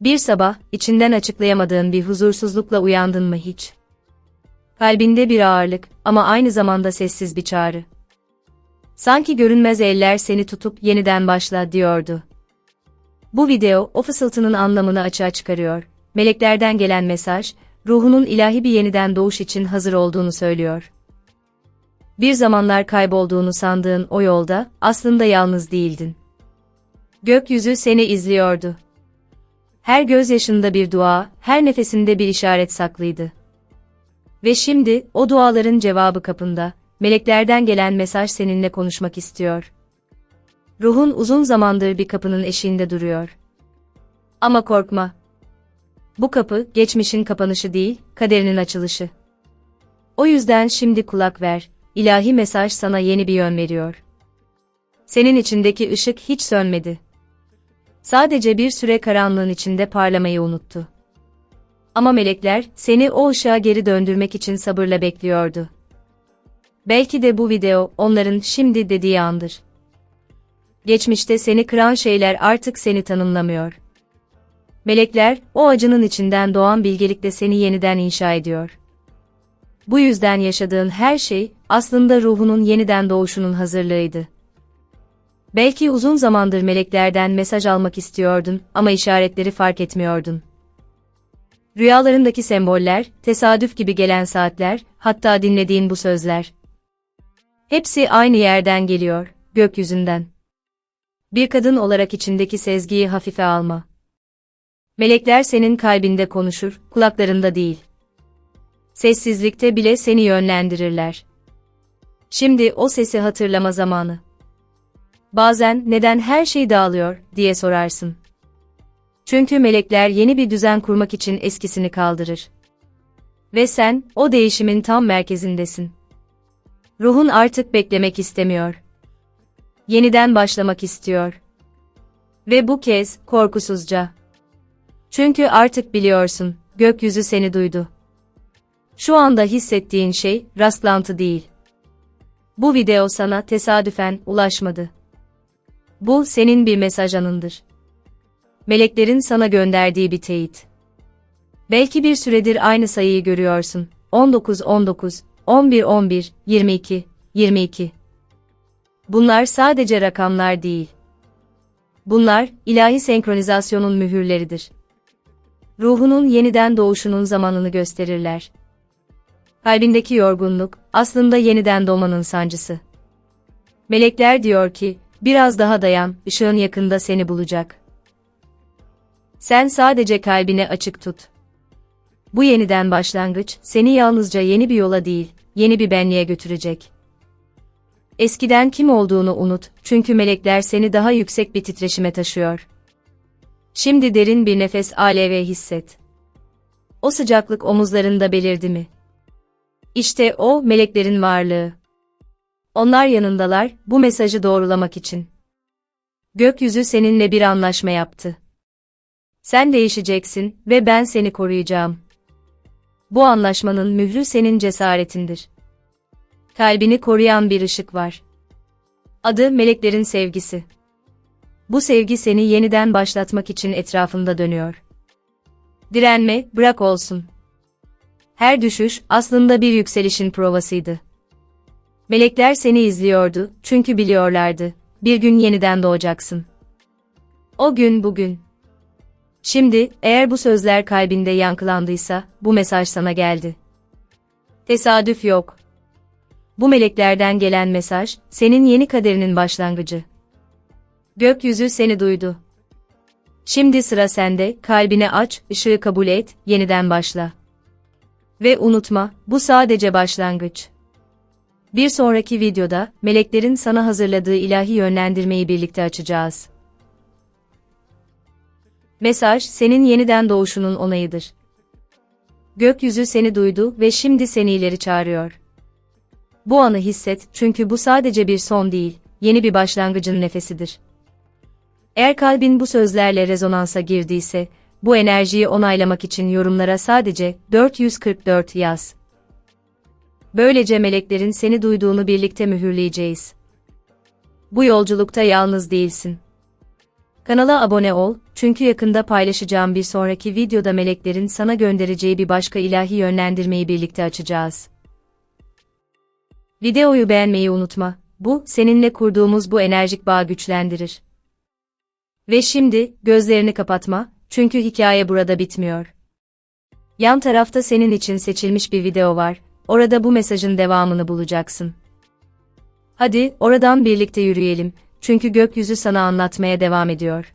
Bir sabah, içinden açıklayamadığın bir huzursuzlukla uyandın mı hiç? Kalbinde bir ağırlık ama aynı zamanda sessiz bir çağrı. Sanki görünmez eller seni tutup yeniden başla diyordu. Bu video o fısıltının anlamını açığa çıkarıyor. Meleklerden gelen mesaj, ruhunun ilahi bir yeniden doğuş için hazır olduğunu söylüyor. Bir zamanlar kaybolduğunu sandığın o yolda aslında yalnız değildin. Gökyüzü seni izliyordu. Her gözyaşında bir dua, her nefesinde bir işaret saklıydı. Ve şimdi o duaların cevabı kapında. Meleklerden gelen mesaj seninle konuşmak istiyor. Ruhun uzun zamandır bir kapının eşiğinde duruyor. Ama korkma. Bu kapı geçmişin kapanışı değil, kaderinin açılışı. O yüzden şimdi kulak ver. İlahi mesaj sana yeni bir yön veriyor. Senin içindeki ışık hiç sönmedi. Sadece bir süre karanlığın içinde parlamayı unuttu. Ama melekler seni o ışığa geri döndürmek için sabırla bekliyordu. Belki de bu video onların şimdi dediği andır. Geçmişte seni kıran şeyler artık seni tanımlamıyor. Melekler o acının içinden doğan bilgelikle seni yeniden inşa ediyor. Bu yüzden yaşadığın her şey aslında ruhunun yeniden doğuşunun hazırlığıydı. Belki uzun zamandır meleklerden mesaj almak istiyordun ama işaretleri fark etmiyordun. Rüyalarındaki semboller, tesadüf gibi gelen saatler, hatta dinlediğin bu sözler. Hepsi aynı yerden geliyor, gökyüzünden. Bir kadın olarak içindeki sezgiyi hafife alma. Melekler senin kalbinde konuşur, kulaklarında değil. Sessizlikte bile seni yönlendirirler. Şimdi o sesi hatırlama zamanı. Bazen neden her şey dağılıyor diye sorarsın. Çünkü melekler yeni bir düzen kurmak için eskisini kaldırır. Ve sen o değişimin tam merkezindesin. Ruhun artık beklemek istemiyor. Yeniden başlamak istiyor. Ve bu kez korkusuzca. Çünkü artık biliyorsun, gökyüzü seni duydu. Şu anda hissettiğin şey rastlantı değil. Bu video sana tesadüfen ulaşmadı. Bu senin bir mesaj anındır. Meleklerin sana gönderdiği bir teyit. Belki bir süredir aynı sayıyı görüyorsun. 19 19 11 11 22 22. Bunlar sadece rakamlar değil. Bunlar ilahi senkronizasyonun mühürleridir. Ruhunun yeniden doğuşunun zamanını gösterirler. Kalbindeki yorgunluk aslında yeniden doğmanın sancısı. Melekler diyor ki, biraz daha dayan, ışığın yakında seni bulacak. Sen sadece kalbine açık tut. Bu yeniden başlangıç, seni yalnızca yeni bir yola değil, yeni bir benliğe götürecek. Eskiden kim olduğunu unut, çünkü melekler seni daha yüksek bir titreşime taşıyor. Şimdi derin bir nefes al ve hisset. O sıcaklık omuzlarında belirdi mi? İşte o, meleklerin varlığı. Onlar yanındalar, bu mesajı doğrulamak için. Gökyüzü seninle bir anlaşma yaptı. Sen değişeceksin ve ben seni koruyacağım. Bu anlaşmanın mührü senin cesaretindir. Kalbini koruyan bir ışık var. Adı meleklerin sevgisi. Bu sevgi seni yeniden başlatmak için etrafında dönüyor. Direnme, bırak olsun. Her düşüş aslında bir yükselişin provasıydı. Melekler seni izliyordu çünkü biliyorlardı. Bir gün yeniden doğacaksın. O gün bugün. Şimdi, eğer bu sözler kalbinde yankılandıysa, bu mesaj sana geldi. Tesadüf yok. Bu meleklerden gelen mesaj, senin yeni kaderinin başlangıcı. Gökyüzü seni duydu. Şimdi sıra sende, kalbini aç, ışığı kabul et, yeniden başla. Ve unutma, bu sadece başlangıç. Bir sonraki videoda, meleklerin sana hazırladığı ilahi yönlendirmeyi birlikte açacağız. Mesaj, senin yeniden doğuşunun onayıdır. Gökyüzü seni duydu ve şimdi seni ileri çağırıyor. Bu anı hisset çünkü bu sadece bir son değil, yeni bir başlangıcın nefesidir. Eğer kalbin bu sözlerle rezonansa girdiyse, bu enerjiyi onaylamak için yorumlara sadece 444 yaz. Böylece meleklerin seni duyduğunu birlikte mühürleyeceğiz. Bu yolculukta yalnız değilsin. Kanala abone ol, çünkü yakında paylaşacağım bir sonraki videoda meleklerin sana göndereceği bir başka ilahi yönlendirmeyi birlikte açacağız. Videoyu beğenmeyi unutma. Bu, seninle kurduğumuz bu enerjik bağ güçlendirir. Ve şimdi, gözlerini kapatma, çünkü hikaye burada bitmiyor. Yan tarafta senin için seçilmiş bir video var, orada bu mesajın devamını bulacaksın. Hadi, oradan birlikte yürüyelim, çünkü gökyüzü sana anlatmaya devam ediyor.